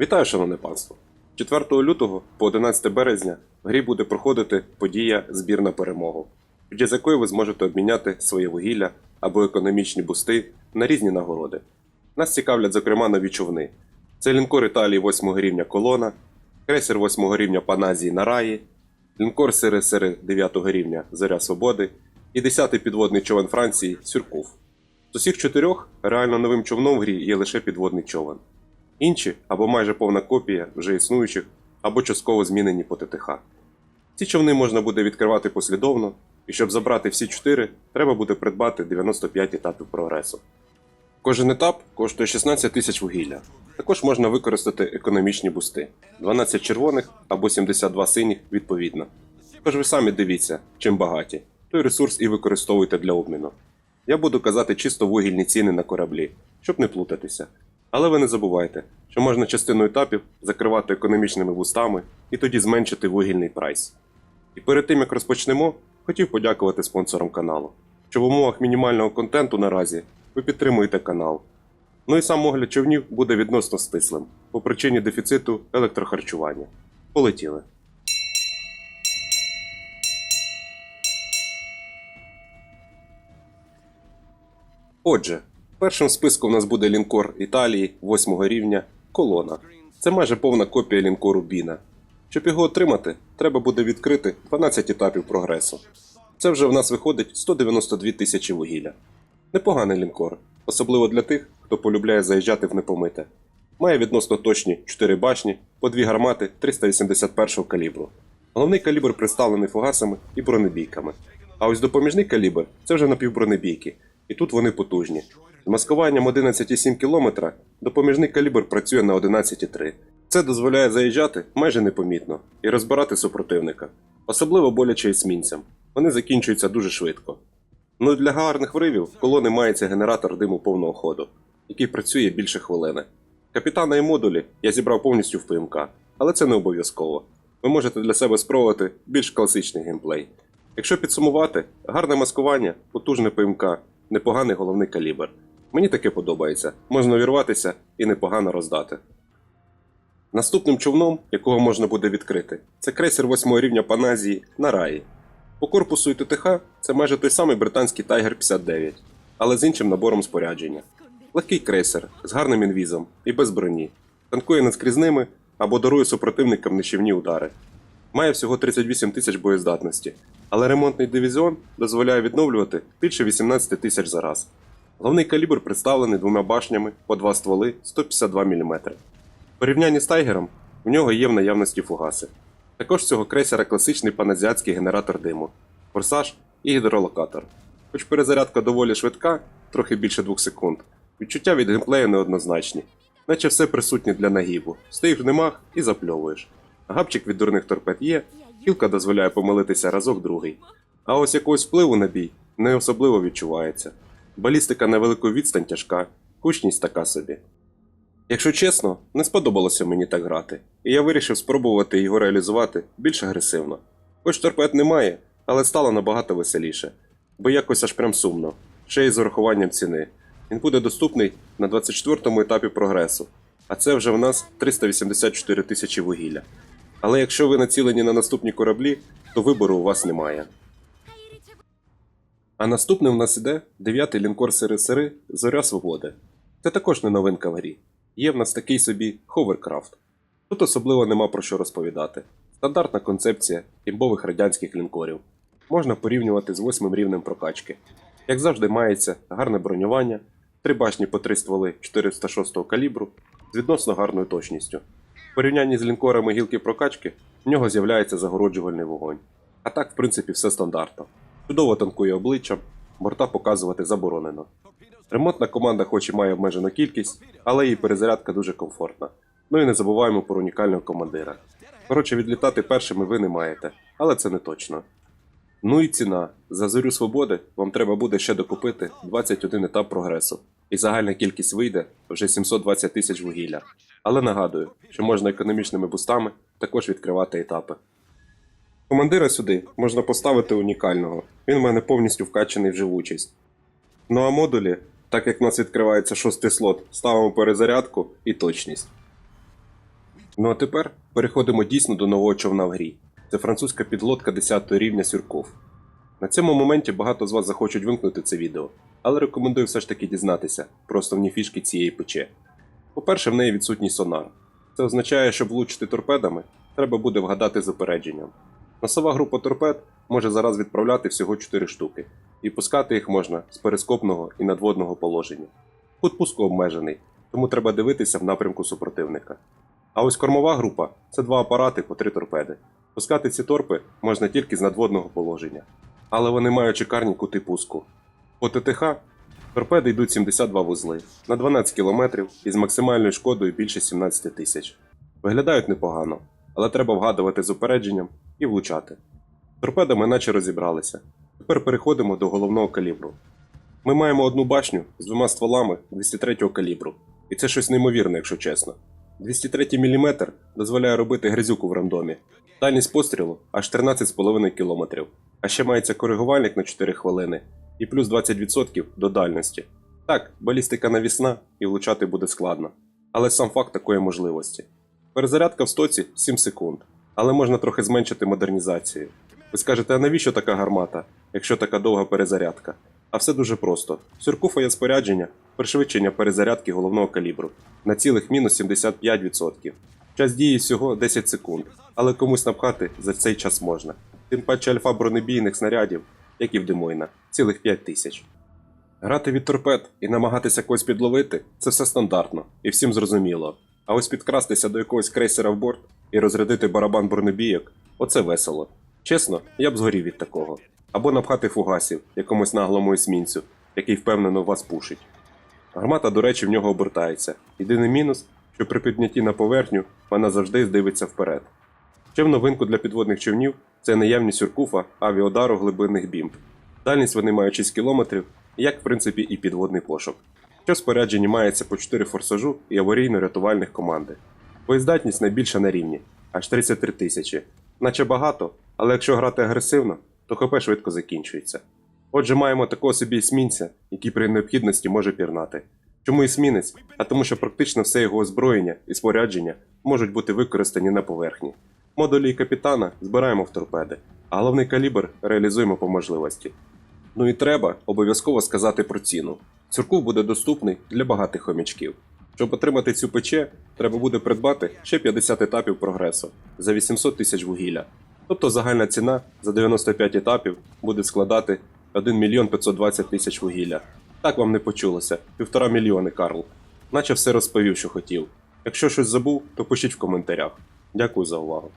Вітаю, шановне панство! 4 лютого по 11 березня в грі буде проходити подія Збір на перемогу, під час якої ви зможете обміняти своє вугілля або економічні бусти на різні нагороди. Нас цікавлять, зокрема, нові човни. Це лінкор Італії 8 рівня Колона, крейсер 8 рівня Паназії Нараї, лінкор СРСР 9 рівня Зоря Свободи і 10-й підводний човен Франції Сюркув. З усіх чотирьох реально новим човном в грі є лише підводний човен. Інші або майже повна копія вже існуючих, або частково змінені по ТТХ. Ці човни можна буде відкривати послідовно, і щоб забрати всі чотири, треба буде придбати 95 етапів прогресу. Кожен етап коштує 16 тисяч вугілля. Також можна використати економічні бусти 12 червоних або 72 синіх відповідно. Тож ви самі дивіться, чим багаті, той ресурс і використовуйте для обміну. Я буду казати чисто вугільні ціни на кораблі, щоб не плутатися. Але ви не забувайте, що можна частину етапів закривати економічними бустами і тоді зменшити вугільний прайс. І перед тим як розпочнемо, хотів подякувати спонсорам каналу, що в умовах мінімального контенту наразі ви підтримуєте канал. Ну і сам огляд човнів буде відносно стислим по причині дефіциту електрохарчування. Полетіли. Отже, першим списку в нас буде лінкор Італії 8 рівня Колона. Це майже повна копія лінкору Біна. Щоб його отримати, треба буде відкрити 12 етапів прогресу. Це вже в нас виходить 192 тисячі вугілля. Непоганий лінкор, особливо для тих, хто полюбляє заїжджати в непомите. Має відносно точні 4 башні, по 2 гармати 381 калібру. Головний калібр представлений фугасами і бронебійками. А ось допоміжний калібр це вже напівбронебійки, і тут вони потужні. З маскуванням 11,7 км допоміжний калібр працює на 11,3. Це дозволяє заїжджати майже непомітно і розбирати супротивника, особливо боляче есмінцям. Вони закінчуються дуже швидко. Ну і для гарних вривів в колони мається генератор диму повного ходу, який працює більше хвилини. Капітана і модулі я зібрав повністю в ПМК, але це не обов'язково. Ви можете для себе спробувати більш класичний геймплей. Якщо підсумувати, гарне маскування, потужне ПМК, непоганий головний калібр. Мені таке подобається, можна увірватися і непогано роздати. Наступним човном, якого можна буде відкрити, це крейсер 8 рівня Паназії на раї. По корпусу і ТТХ це майже той самий британський Tiger 59, але з іншим набором спорядження. Легкий крейсер з гарним інвізом і без броні, танкує наскрізними або дарує супротивникам нищівні удари. Має всього 38 тисяч боєздатності, але ремонтний дивізіон дозволяє відновлювати більше 18 тисяч за раз. Головний калібр представлений двома башнями по два стволи 152 мм. В порівнянні з тайгером в нього є в наявності фугаси. Також цього крейсера класичний паназіатський генератор диму, форсаж і гідролокатор. Хоч перезарядка доволі швидка, трохи більше 2 секунд, відчуття від геймплею неоднозначні, наче все присутнє для нагібу. Стоїш в немах і запльовуєш. Габчик від дурних торпед є, кілка дозволяє помилитися разок другий. А ось якогось впливу на бій не особливо відчувається. Балістика на велику відстань тяжка, кучність така собі. Якщо чесно, не сподобалося мені так грати, і я вирішив спробувати його реалізувати більш агресивно. Хоч торпед немає, але стало набагато веселіше, бо якось аж прям сумно, ще й з урахуванням ціни. Він буде доступний на 24-му етапі прогресу, а це вже в нас 384 тисячі вугілля. Але якщо ви націлені на наступні кораблі, то вибору у вас немає. А наступним в нас іде 9-й лінкор СРСР Зоря Свободи. Це також не новинка в грі. Є в нас такий собі ховеркрафт. Тут особливо нема про що розповідати. Стандартна концепція імбових радянських лінкорів. Можна порівнювати з восьмим рівнем прокачки. Як завжди, мається гарне бронювання, три башні по три стволи 406 калібру з відносно гарною точністю. В порівнянні з лінкорами гілки прокачки в нього з'являється загороджувальний вогонь. А так, в принципі, все стандартно. Чудово танкує обличчям, борта показувати заборонено. Ремонтна команда хоч і має обмежену кількість, але її перезарядка дуже комфортна. Ну і не забуваємо про унікального командира. Коротше, відлітати першими ви не маєте, але це не точно. Ну і ціна. За зорю свободи вам треба буде ще докупити 21 етап прогресу, і загальна кількість вийде вже 720 тисяч вугілля. Але нагадую, що можна економічними бустами також відкривати етапи. Командира сюди можна поставити унікального, він в мене повністю вкачаний в живучість. Ну а модулі, так як в нас відкривається шостий слот, ставимо перезарядку і точність. Ну а тепер переходимо дійсно до нового човна в грі. Це французька підлодка 10 рівня Сюрков. На цьому моменті багато з вас захочуть вимкнути це відео, але рекомендую все ж таки дізнатися про основні фішки цієї пече. По-перше, в неї відсутній сонар. Це означає, що влучити торпедами треба буде вгадати з опередженням. Носова група торпед може зараз відправляти всього 4 штуки, і пускати їх можна з перископного і надводного положення. Кут пуску обмежений, тому треба дивитися в напрямку супротивника. А ось кормова група це два апарати по три торпеди. Пускати ці торпи можна тільки з надводного положення, але вони мають шикарні кути пуску. По ТТХ торпеди йдуть 72 вузли на 12 км із максимальною шкодою більше 17 тисяч. Виглядають непогано, але треба вгадувати з упередженням і влучати. Торпедами наче розібралися. Тепер переходимо до головного калібру. Ми маємо одну башню з двома стволами 203 калібру, і це щось неймовірне, якщо чесно. 203 мм дозволяє робити грязюку в рандомі. Дальність пострілу аж 13,5 км, а ще мається коригувальник на 4 хвилини і плюс 20% до дальності. Так, балістика навісна і влучати буде складно, але сам факт такої можливості. Перезарядка в стоці 7 секунд, але можна трохи зменшити модернізацію. Ви скажете, а навіщо така гармата, якщо така довга перезарядка? А все дуже просто. В Сюркуфа є спорядження, пришвидшення перезарядки головного калібру на цілих мінус 75%. Час дії всього 10 секунд, але комусь напхати за цей час можна. Тим паче альфа бронебійних снарядів, як і в Демойна, цілих 5 тисяч. Грати від торпед і намагатися когось підловити це все стандартно і всім зрозуміло. А ось підкрастися до якогось крейсера в борт і розрядити барабан бронебійок оце весело. Чесно, я б згорів від такого. Або напхати фугасів якомусь наглому есмінцю, який впевнено вас пушить. Гармата, до речі, в нього обертається. Єдиний мінус, що при піднятті на поверхню вона завжди здивиться вперед. Ще в новинку для підводних човнів це наявність сюркуфа авіодару глибинних бімб. Дальність вони мають 6 км, як в принципі і підводний пошук. Що в спорядженні мається по 4 форсажу і аварійно-рятувальних команди. Боєздатність найбільша на рівні аж 33 тисячі. Наче багато, але якщо грати агресивно, то ХП швидко закінчується. Отже, маємо такого собі есмінця, який при необхідності може пірнати. Чому есмінець? А тому, що практично все його озброєння і спорядження можуть бути використані на поверхні. Модулі і капітана збираємо в торпеди, а головний калібр реалізуємо по можливості. Ну і треба обов'язково сказати про ціну. Цюркув буде доступний для багатих хомячків. Щоб отримати цю пече, треба буде придбати ще 50 етапів прогресу за 800 тисяч вугілля. Тобто загальна ціна за 95 етапів буде складати 1 мільйон 520 тисяч вугілля. Так вам не почулося, півтора мільйони, Карл. Наче все розповів, що хотів. Якщо щось забув, то пишіть в коментарях. Дякую за увагу.